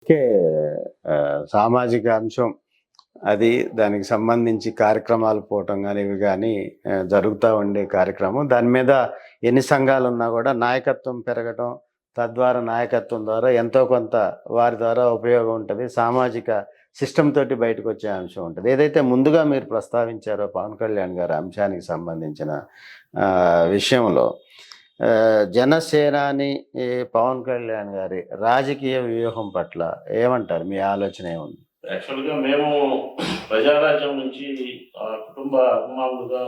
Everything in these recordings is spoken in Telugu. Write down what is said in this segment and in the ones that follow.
అందుకే సామాజిక అంశం అది దానికి సంబంధించి కార్యక్రమాలు పోవటం కానీ ఇవి కానీ జరుగుతూ ఉండే కార్యక్రమం. దాని మీద ఎన్ని సంఘాలు ఉన్నా కూడా నాయకత్వం పెరగటం తద్వారా నాయకత్వం ద్వారా ఎంతో కొంత వారి ద్వారా ఉపయోగం ఉంటుంది. సామాజిక సిస్టమ్ తోటి బయటకు వచ్చే అంశం ఉంటుంది. ఏదైతే ముందుగా మీరు ప్రస్తావించారో పవన్ కళ్యాణ్ గారి అంశానికి సంబంధించిన విషయంలో జనసేనాని పవన్ కళ్యాణ్ గారి రాజకీయ వ్యూహం పట్ల ఏమంటారు? మీ ఆలోచన ఏముంది? యాక్చువల్గా మేము ప్రజారాజ్యం నుంచి ఆ కుటుంబ అభిమానులుగా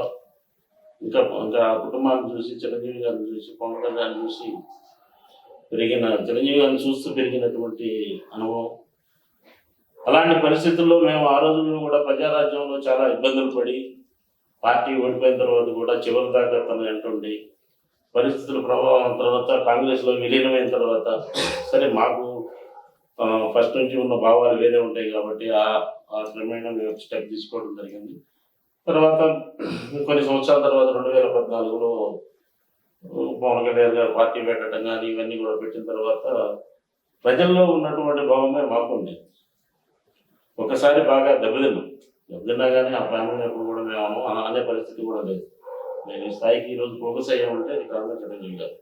ఇంకా ఇంకా కుటుంబాన్ని చూసి చిరంజీవి గారిని చూసి పవన్ కళ్యాణ్ చూసి పెరిగిన చిరంజీవి గారిని చూస్తూ పెరిగినటువంటి అనుభవం. అలాంటి పరిస్థితుల్లో మేము ఆ రోజుల్లో కూడా ప్రజారాజ్యంలో చాలా ఇబ్బందులు పడి పార్టీ ఓడిపోయిన తర్వాత కూడా చివరి దాకా తన వెంటుండి పరిస్థితుల ప్రభావం తర్వాత కాంగ్రెస్లో విలీనమైన తర్వాత సరే మాకు ఫస్ట్ నుంచి ఉన్న భావాలు వేరే ఉంటాయి కాబట్టి ఆ ఆ క్రమేణా మేము స్టెప్ తీసుకోవడం జరిగింది. తర్వాత కొన్ని సంవత్సరాల తర్వాత రెండు వేల పద్నాలుగులో పవన్ కళ్యాణ్ గారు పార్టీ పెట్టడం కానీ ఇవన్నీ కూడా పెట్టిన తర్వాత ప్రజల్లో ఉన్నటువంటి భావమే మాకుంది ఒకసారి బాగా దెబ్బతిన్నాం. దెబ్బతిన్నా కానీ ఆ ప్రాణం ఎప్పుడు కూడా మేము అనే పరిస్థితి కూడా లేదు. నేను ఈ స్థాయికి ఈరోజు ఫోకస్ అయ్యామంటే అది కారణం చిరంజీవి గారు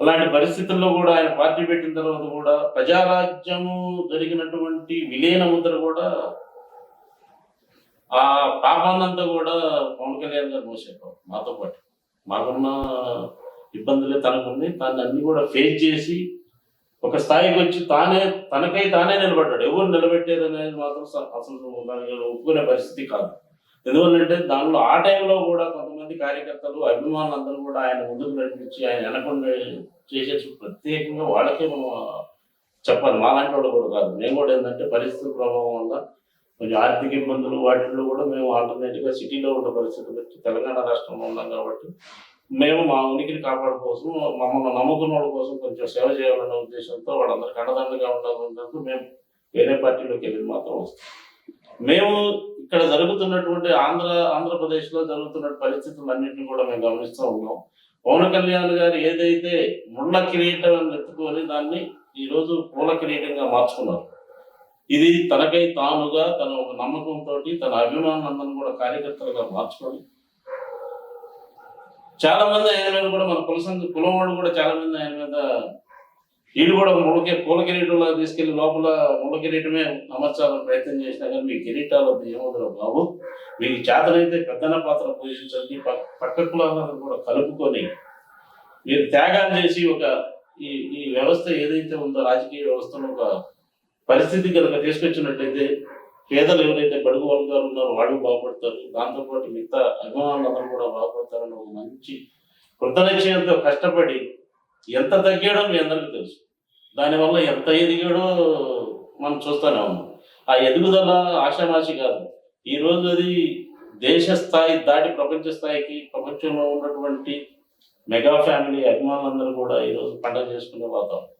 అలాంటి పరిస్థితుల్లో కూడా ఆయన పార్టీ పెట్టిన తర్వాత కూడా ప్రజారాజ్యము జరిగినటువంటి విలీన ముద్ర కూడా ఆ పాపాన్నంతా కూడా పవన్ కళ్యాణ్ గారు మోసేపారు మాతో పాటు. మాకున్న ఇబ్బందులే తనకుంది తాను అన్ని కూడా ఫేస్ చేసి ఒక స్థాయికి వచ్చి తానే తనకై తానే నిలబడ్డాడు. ఎవరు నిలబెట్టారు అనేది మాత్రం అసలు దానికి ఒప్పుకునే పరిస్థితి కాదు. ఎందువల్లంటే దానిలో ఆ టైంలో కూడా కొంతమంది కార్యకర్తలు అభిమానులు అందరూ కూడా ఆయన ముందుకు నడిపించి ఆయన వెనకుండా చేసే ప్రత్యేకంగా వాళ్ళకే మనం చెప్పాలి. మాలాంటి వాళ్ళు కూడా కాదు. మేము కూడా ఏంటంటే పరిస్థితుల ప్రభావం వల్ల కొంచెం ఆర్థిక ఇబ్బందులు వాటిల్లో కూడా మేము ఆల్టర్నేటివ్గా సిటీలో ఉన్న పరిస్థితులు తెలంగాణ రాష్ట్రంలో ఉన్నాం కాబట్టి మేము మా ఉనికిని కాపాడు కోసం మమ్మల్ని నమ్ముకున్న వాళ్ళ కోసం కొంచెం సేవ చేయాలన్న ఉద్దేశంతో వాళ్ళందరికీ అండదండగా ఉండాలన్నట్టు మేము వేరే పార్టీలోకి వెళ్ళి మాత్రం వస్తాం. మేము ఇక్కడ జరుగుతున్నటువంటి ఆంధ్ర ఆంధ్రప్రదేశ్లో జరుగుతున్న పరిస్థితులన్నింటినీ కూడా మేము గమనిస్తూ ఉన్నాం. పవన్ కళ్యాణ్ గారు ఏదైతే ముళ్ళ కిరీటం అని ఎత్తుకొని దాన్ని ఈరోజు పూల కిరీటంగా మార్చుకున్నారు. ఇది తనకై తానుగా తన ఒక నమ్మకంతో తన అభిమానులందరూ కూడా కార్యకర్తలుగా మార్చుకొని చాలా మంది ఆయన మీద కూడా మన కులసం కులం వాళ్ళు కూడా చాలా మంది ఆయన మీద వీళ్ళు కూడా ముళ్ళకి పూల కిరీటంలో తీసుకెళ్ళి లోపల ముళ్ళ కిరీటమే అమర్చాలని ప్రయత్నం చేసినా కానీ మీ కిరీటాలు ఏమవుతారు బాబు? మీకు చేతనైతే పెద్దన పాత్ర పోషించండి. పక్క కులాలను కూడా కలుపుకొని మీరు త్యాగాలు చేసి ఒక ఈ ఈ వ్యవస్థ ఏదైతే ఉందో రాజకీయ వ్యవస్థలో ఒక పరిస్థితి కనుక తీసుకొచ్చినట్లయితే పేదలు ఎవరైతే బడుగు వర్గాలు ఉన్నారో వాళ్ళు బాగుపడతారు. దాంతోపాటు మిగతా అభిమానులందరూ కూడా బాగుపడతారని ఒక మంచి కృతనిశ్చయంతో కష్టపడి ఎంత తగ్గాడో మీ అందరికీ తెలుసు. దానివల్ల ఎంత ఎదిగాడో మనం చూస్తూనే ఉన్నాం. ఆ ఎదుగుదల ఆషామాషి కాదు. ఈ రోజు అది దేశ స్థాయి దాటి ప్రపంచ స్థాయికి ప్రపంచంలో ఉన్నటువంటి మెగా ఫ్యామిలీ అభిమానులందరూ కూడా ఈరోజు పండగ చేసుకునే వాతావరణం.